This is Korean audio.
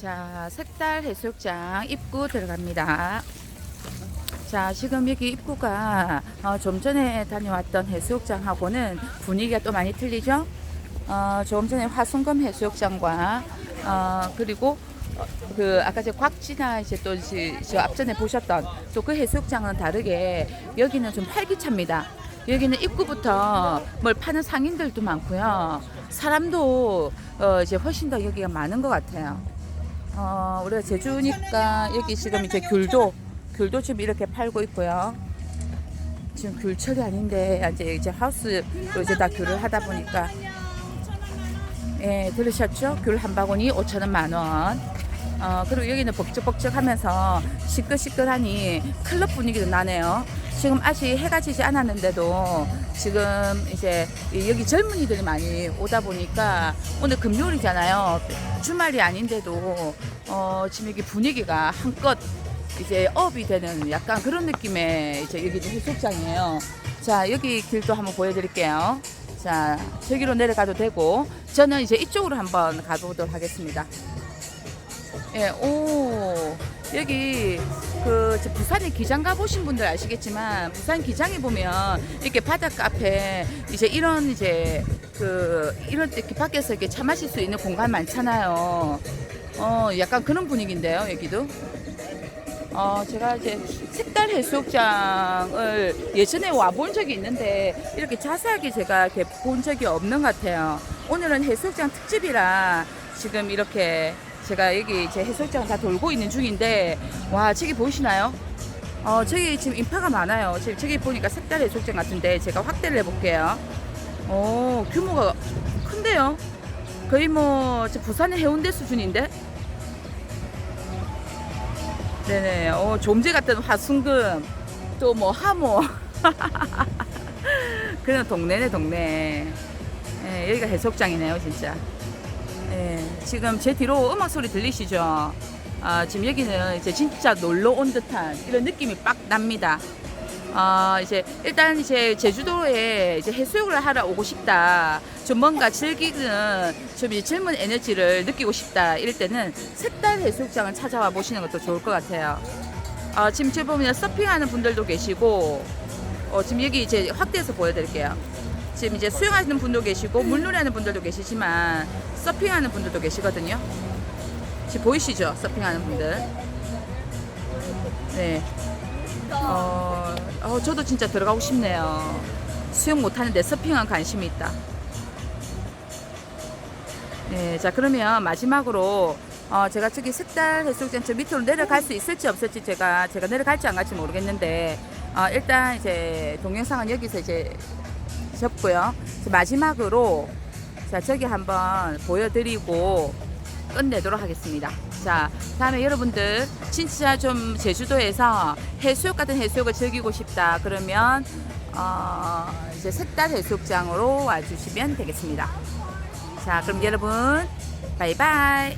자, 색달 해수욕장 입구 들어갑니다. 자, 지금 여기 입구가 어, 좀 전에 다녀왔던 해수욕장하고는 분위기가 또 많이 틀리죠? 어, 조금 전에 화순금 해수욕장과 어, 그리고 어, 그 아까 제 곽지나 이제 또 저 앞전에 보셨던 또 그 해수욕장은 다르게 여기는 좀 활기찹니다. 여기는 입구부터 뭘 파는 상인들도 많고요. 사람도 어, 이제 훨씬 더 여기가 많은 것 같아요. 어, 우리가 제주니까 여기 지금 이제 귤도 귤도 지금 이렇게 팔고 있고요. 지금 귤철이 아닌데 이제 이제 하우스로 이제 다 귤을 하다 보니까 예 들으셨죠? 귤 한 바구니 5천 원만 원. 어 그리고 여기는 벅적벅적하면서 시끌시끌하니 클럽 분위기도 나네요. 지금 아직 해가 지지 않았는데도 지금 이제 이- 여기 젊은이들이 많이 오다 보니까 오늘 금요일이잖아요. 주말이 아닌데도 어 지금 여기 분위기가 한껏 이제 업이 되는 약간 그런 느낌의 이제 여기 해수욕장이에요. 자 여기 길도 한번 보여드릴게요. 자 저기로 내려가도 되고 저는 이제 이쪽으로 한번 가보도록 하겠습니다. 예, 오 여기 그저 부산에 기장 가보신 분들 아시겠지만 부산 기장에 보면 이렇게 바닷가 앞에 이제 이런 이제 그 이런 때 이렇게 밖에서 이렇게 차 마실 수 있는 공간 많잖아요. 어 약간 그런 분위기인데요 여기도. 어, 제가 이제 색달 해수욕장을 예전에 와본 적이 있는데 이렇게 자세하게 제가 이렇게 본 적이 없는 것 같아요. 오늘은 해수욕장 특집이라 지금 이렇게 제가 여기 제 해수욕장 다 돌고 있는 중인데 와 저기 보이시나요? 어 저기 지금 인파가 많아요. 지금 저기 보니까 색달 해수욕장 같은데 제가 확대를 해볼게요. 오 규모가 큰데요? 거의 뭐저 부산의 해운대 수준인데? 네네. 어, 좀제 같은 화순금, 또 뭐 하모. 그냥 동네네, 동네. 예, 여기가 해수욕장이네요, 진짜. 예, 지금 제 뒤로 음악 소리 들리시죠? 아, 지금 여기는 이제 진짜 놀러 온 듯한 이런 느낌이 빡 납니다. 아, 이제 일단 이제 제주도에 이제 해수욕을 하러 오고 싶다. 좀 뭔가 즐기는 좀 이제 젊은 에너지를 느끼고 싶다. 이럴 때는 색달 해수욕장을 찾아와 보시는 것도 좋을 것 같아요. 아, 지금 저 보면 서핑하는 분들도 계시고, 어, 지금 여기 이제 확대해서 보여드릴게요. 지금 이제 수영하시는 분도 계시고, 물놀이 하는 분들도 계시지만, 서핑하는 분들도 계시거든요. 지금 보이시죠? 서핑하는 분들. 네. 어, 어, 저도 진짜 들어가고 싶네요. 수영 못하는데 서핑한 관심이 있다. 네, 자 그러면 마지막으로 어, 제가 저기 색달 해수욕장 저 밑으로 내려갈 수 있을지 없을지 제가 제가 내려갈지 안 갈지 모르겠는데 어, 일단 이제 동영상은 여기서 이제 접고요. 마지막으로 자 저기 한번 보여드리고 끝내도록 하겠습니다. 자, 다음에 여러분들 진짜 좀 제주도에서 해수욕 같은 해수욕을 즐기고 싶다. 그러면 어, 이제 색달 해수욕장으로 와주시면 되겠습니다. 자, 그럼 여러분 바이바이.